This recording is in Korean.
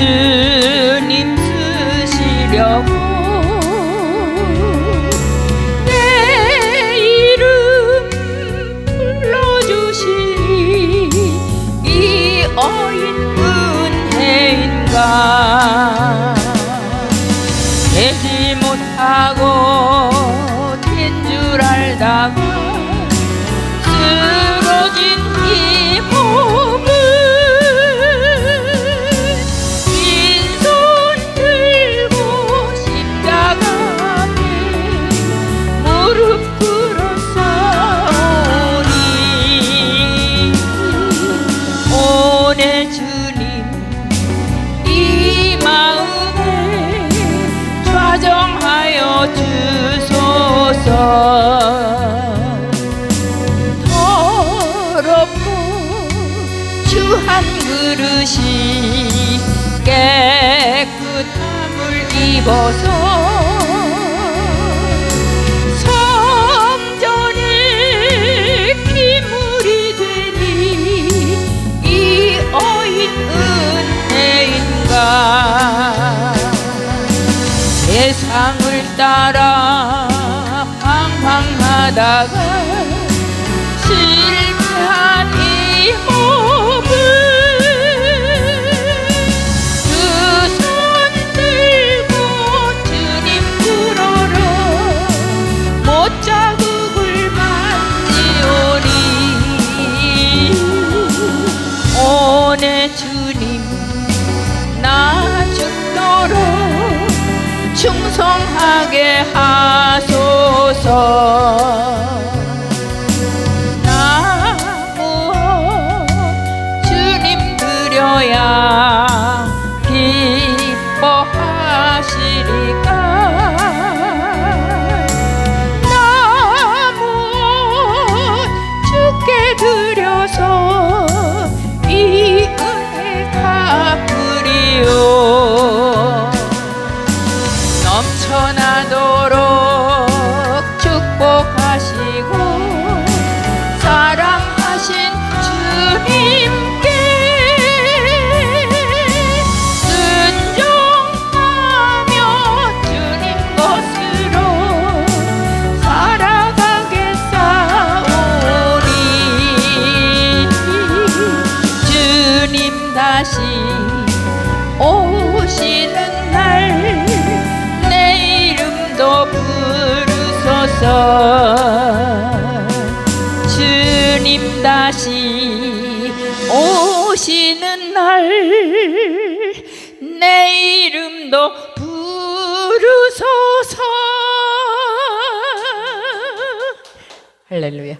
주님 쓰시려고 내 이름 불러주신 이 어인 은혜인가? 되지 못하고 된 줄 알다가 그릇이 깨끗함을 입어서 성전에 피물이 되니 이 어인 은혜인가? 세상을 따라 방황하다가 실 하소서 넘쳐나도록 축복하시고 사랑하신 주님께 순종하며 주님 것으로 살아가겠사오니 주님 다시 오시는 날 부르소서. 주님 다시 오시는 날 내 이름도 부르소서. 할렐루야